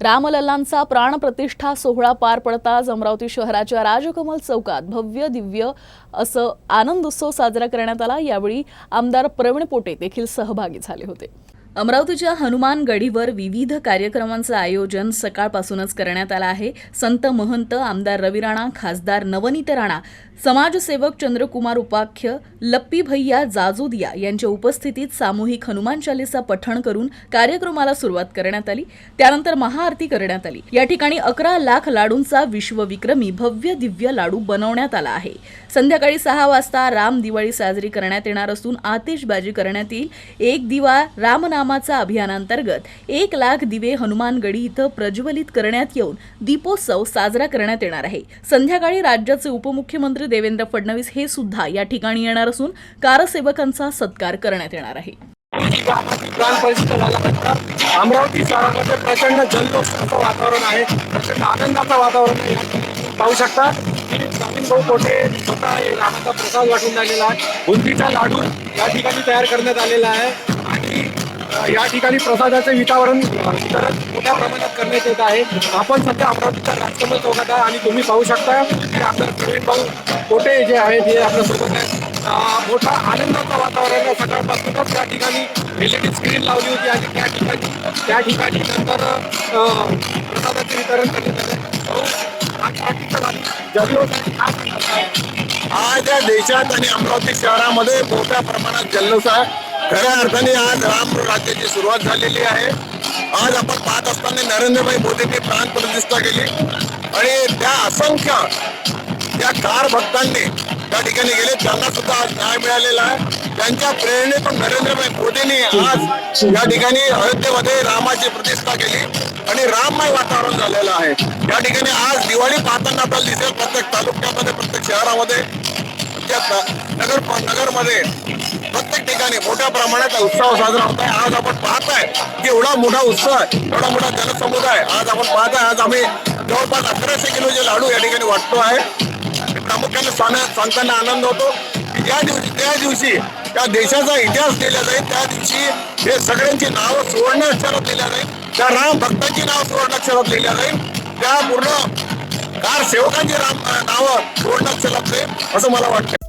रामलल्लांचा प्राणप्रतिष्ठा सोहळा पार पडताच अमरावती शहराच्या राजकमल चौकात भव्य दिव्य असं आनंद उत्सव साजरा करण्यात आला. यावेळी आमदार प्रवीण पोटे देखील सहभागी झाले होते. अमरावतीच्या हनुमान गढीवर विविध कार्यक्रमांचं आयोजन सकाळपासूनच करण्यात आलं आहे. संत महंत आमदार रवी राणा खासदार नवनीत राणा समाजसेवक चंद्रकुमार उपाख्य लप्पी भैया जाजोदिया यांच्या उपस्थितीत सामूहिक हनुमान चालिसा पठण करून कार्यक्रमाला सुरुवात करण्यात आली. त्यानंतर महाआरती करण्यात आली. या ठिकाणी अकरा लाख लाडूंचा विश्वविक्रमी भव्य दिव्य लाडू बनवण्यात आला आहे. संध्याकाळी सहा वाजता राम दिवाळी साजरी करण्यात येणार असून आतिषबाजी करण्यात येईल. एक दिवा रामनामाचा अभियानांतर्गत एक लाख दिवे हनुमानगडी इथं प्रज्वलित करण्यात येऊन दीपोत्सव साजरा करण्यात येणार आहे. संध्याकाळी राज्याचे उपमुख्यमंत्री देवेंद्र फडणवीस हे सुद्धा या ठिकाणी येणार असून कारसेवकांचा सत्कार करण्यात येणार आहे. अमरावती शहरामध्ये प्रचंड जल्लोषाचं वातावरण आहे. प्रचंड आनंदाचं वातावरण आहे. पाहू शकता की भाऊ कोठे स्वतः रामाचा प्रसाद वाटून झालेला आहे. बुंदीचा लाडू या ठिकाणी तयार करण्यात आलेला आहे. आणि या ठिकाणी प्रसादाचे वितावरण वितरण मोठ्या प्रमाणात करण्यात येत आहे. आपण सध्या अमरावतीच्या राजकमल चौकात आहे आणि तुम्ही पाहू शकता की आपलं प्रवीण भाऊ कोटे जे आहेत हे आपल्यासोबत आहेत मोठा आनंदाचं वातावरण आहे. सकाळपासूनच त्या ठिकाणी एल स्क्रीन लावली होती आणि त्या ठिकाणी त्या ठिकाणी नंतर प्रसादाचे वितरण करण्यात आले. आज या देशात आणि अमरावती शहरामध्ये मोठ्या प्रमाणात जल्लोष आहे. खऱ्या अर्थाने आज राम राज्याची सुरुवात झालेली आहे. आज आपण पाहत असताना नरेंद्रभाई मोदींनी प्राण प्रतिष्ठा केली. आणि त्या असंख्य त्या कार भक्तांनी त्या ठिकाणी गेले. त्यांना सुद्धा आज न्याय मिळालेला आहे. त्यांच्या प्रेरणेतून नरेंद्रभाई मोदींनी आज या ठिकाणी अयोध्येमध्ये रामाची प्रतिष्ठा केली. आणि राममय वातावरण झालेलं आहे. या ठिकाणी आज दिवाळी पाहताना आपल्याला दिसेल प्रत्येक तालुक्यामध्ये प्रत्येक शहरामध्ये नगर नगरमध्ये प्रत्येक ठिकाणी मोठ्या प्रमाणात उत्सव साजरा होत आहे. आज आपण पाहताय की एवढा मोठा उत्सव आहे. एवढा मोठा जनसमुदाय आज आपण पाहताय. आज आम्ही जवळपास अकराशे किलोचे लाडू या ठिकाणी वाटतो आहे. प्रामुख्याने सांगताना आनंद होतो की ज्या दिवशी त्या दिवशी त्या देशाचा इतिहास लिहिला जाईल त्या दिवशी हे सगळ्यांची नावं सुवर्ण अक्षरात लिहिल्या जाईल त्या राम भक्तांची नावं सुवर्ण अक्षरात लिहिल्या जाईल त्या पूर्ण कार सेवकांची राम नावं सुवर्ण अक्षरात जाईल असं मला वाटतं